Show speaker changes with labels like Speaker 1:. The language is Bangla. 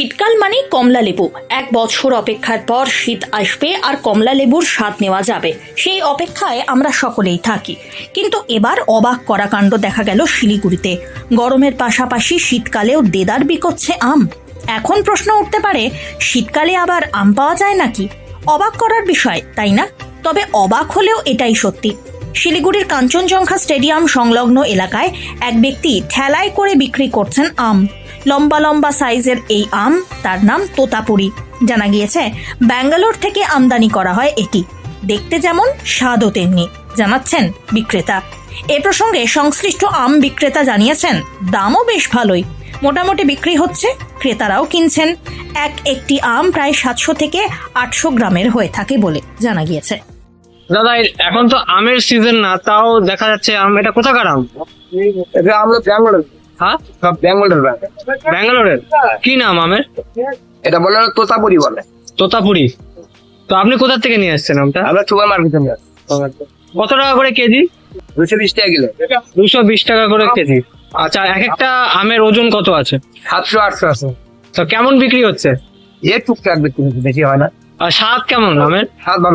Speaker 1: শীতকাল মানেই কমলা লেবু। এক বছর অপেক্ষার পর শীত আসবে আর কমলা লেবুর স্বাদ নেওয়া যাবে। সেই অপেক্ষায় আমরা সকলেই থাকি। কিন্তু এবার অবাক করা কাণ্ড দেখা গেল শিলিগুড়িতে। গরমের পাশাপাশি শীতকালেও দেদার বিকোচ্ছে আম। এখন প্রশ্ন উঠতে পারে, শীতকালে আবার আম পাওয়া যায় নাকি? অবাক করার বিষয়, তাই না? তবে অবাক হলেও এটাই সত্যি। শিলিগুড়ির কাঞ্চনজঙ্ঘা স্টেডিয়াম সংলগ্ন এলাকায় এক ব্যক্তি ঠেলায় করে বিক্রি করছেন আম। লম্বা লম্বা সাইজের এই আম তার নাম তোতাপুরি। জানা গিয়েছে ব্যাঙ্গালোর থেকে আমদানি করা হয় এটি। দেখতে যেমন স্বাদও তেমনি জানাচ্ছেন বিক্রেতা। এ প্রসঙ্গে সংশ্লিষ্ট আম বিক্রেতা জানিয়েছেন দামও বেশ ভালোই। মোটামুটি বিক্রি হচ্ছে ক্রেতারাও কিনছেন। এক একটি আম প্রায় সাতশো থেকে আটশো গ্রামের হয়ে থাকে বলে জানা গিয়েছে।
Speaker 2: দাদা এখন তো আমের সিজন না তাও দেখা যাচ্ছে আম এটা কোথাকার আম?
Speaker 3: এটা আমরা ব্যাঙ্গালোর।
Speaker 2: হ্যাঁ?
Speaker 3: সব ব্যাঙ্গালোর
Speaker 2: ব্যাঙ্গালোরের কি নাম আমের?
Speaker 3: এটা বলে তোতাপুরি বলে।
Speaker 2: তোতাপুরি। তো আপনি কোথা থেকে নিয়ে আসছেন আমটা?
Speaker 3: আমরা সুপার মার্কেটে আসি।
Speaker 2: কত টাকা করে কেজি?
Speaker 3: দুশো বিশ টাকা কিলো।
Speaker 2: দুশো বিশ টাকা করে কেজি। আচ্ছা এক একটা আমের ওজন কত আছে?
Speaker 3: সাতশো আটশো আছে।
Speaker 2: তো কেমন বিক্রি হচ্ছে?
Speaker 3: এ টুকটাক বিক্রি বেশি হয় না।
Speaker 2: আর স্বাদ কেমন আমের?
Speaker 3: স্বাদ ভালো।